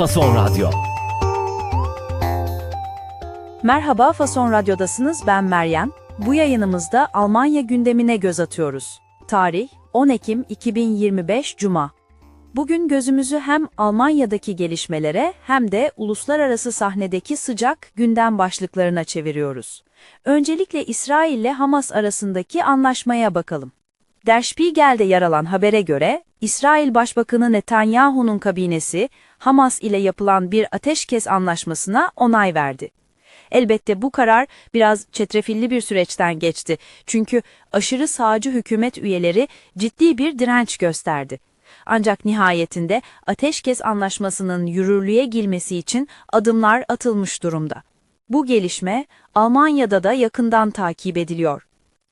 Fason Radyo. Merhaba Fason Radyo'dasınız ben Meryem. Bu yayınımızda Almanya gündemine göz atıyoruz. Tarih 10 Ekim 2025 Cuma. Bugün gözümüzü hem Almanya'daki gelişmelere hem de uluslararası sahnedeki sıcak gündem başlıklarına çeviriyoruz. Öncelikle İsrail ile Hamas arasındaki anlaşmaya bakalım. Der Spiegel'de yer alan habere göre, İsrail Başbakanı Netanyahu'nun kabinesi, Hamas ile yapılan bir ateşkes anlaşmasına onay verdi. Elbette bu karar biraz çetrefilli bir süreçten geçti. Çünkü aşırı sağcı hükümet üyeleri ciddi bir direnç gösterdi. Ancak nihayetinde ateşkes anlaşmasının yürürlüğe girmesi için adımlar atılmış durumda. Bu gelişme Almanya'da da yakından takip ediliyor.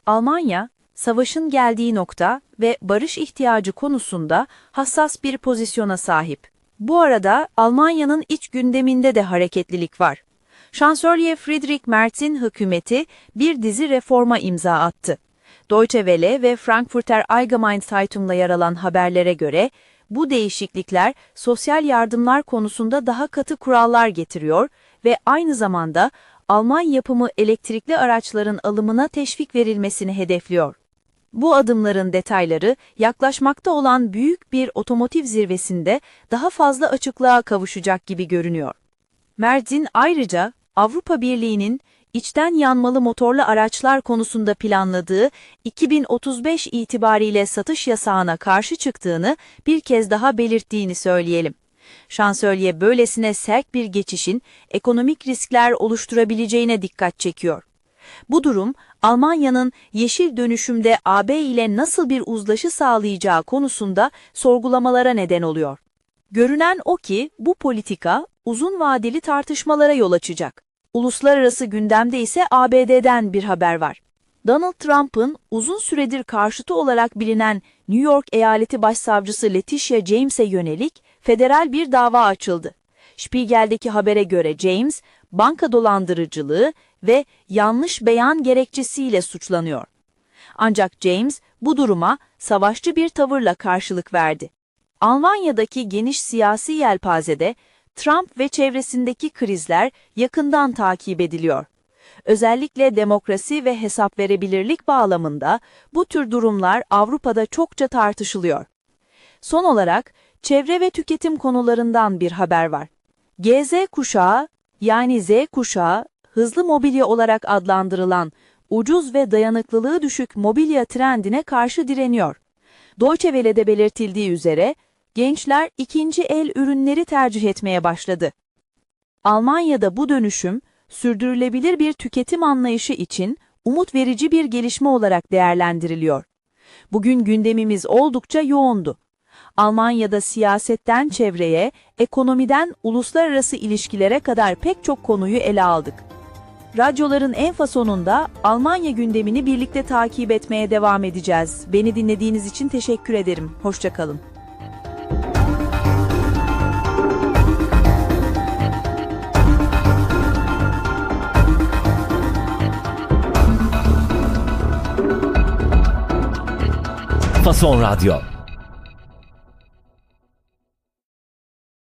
Almanya, savaşın geldiği nokta ve barış ihtiyacı konusunda hassas bir pozisyona sahip. Bu arada Almanya'nın iç gündeminde de hareketlilik var. Şansölye Friedrich Merz'in hükümeti bir dizi reforma imza attı. Deutsche Welle ve Frankfurter Allgemeine Zeitung'la yer alan haberlere göre bu değişiklikler sosyal yardımlar konusunda daha katı kurallar getiriyor ve aynı zamanda Alman yapımı elektrikli araçların alımına teşvik verilmesini hedefliyor. Bu adımların detayları yaklaşmakta olan büyük bir otomotiv zirvesinde daha fazla açıklığa kavuşacak gibi görünüyor. Merz'in ayrıca Avrupa Birliği'nin içten yanmalı motorlu araçlar konusunda planladığı 2035 itibariyle satış yasağına karşı çıktığını bir kez daha belirttiğini söyleyelim. Şansölye böylesine sert bir geçişin ekonomik riskler oluşturabileceğine dikkat çekiyor. Bu durum, Almanya'nın yeşil dönüşümde AB ile nasıl bir uzlaşı sağlayacağı konusunda sorgulamalara neden oluyor. Görünen o ki bu politika uzun vadeli tartışmalara yol açacak. Uluslararası gündemde ise ABD'den bir haber var. Donald Trump'ın uzun süredir karşıtı olarak bilinen New York Eyaleti Başsavcısı Letitia James'e yönelik federal bir dava açıldı. Spiegel'deki habere göre James, banka dolandırıcılığı ve yanlış beyan gerekçesiyle suçlanıyor. Ancak James bu duruma savaşçı bir tavırla karşılık verdi. Almanya'daki geniş siyasi yelpazede Trump ve çevresindeki krizler yakından takip ediliyor. Özellikle demokrasi ve hesap verebilirlik bağlamında bu tür durumlar Avrupa'da çokça tartışılıyor. Son olarak çevre ve tüketim konularından bir haber var. GZ kuşağı yani Z kuşağı hızlı mobilya olarak adlandırılan ucuz ve dayanıklılığı düşük mobilya trendine karşı direniyor. Deutsche Welle'de belirtildiği üzere gençler ikinci el ürünleri tercih etmeye başladı. Almanya'da bu dönüşüm, sürdürülebilir bir tüketim anlayışı için umut verici bir gelişme olarak değerlendiriliyor. Bugün gündemimiz oldukça yoğundu. Almanya'da siyasetten çevreye, ekonomiden uluslararası ilişkilere kadar pek çok konuyu ele aldık. Radyoların en fasonunda Almanya gündemini birlikte takip etmeye devam edeceğiz. Beni dinlediğiniz için teşekkür ederim. Hoşçakalın. Fason Radyo.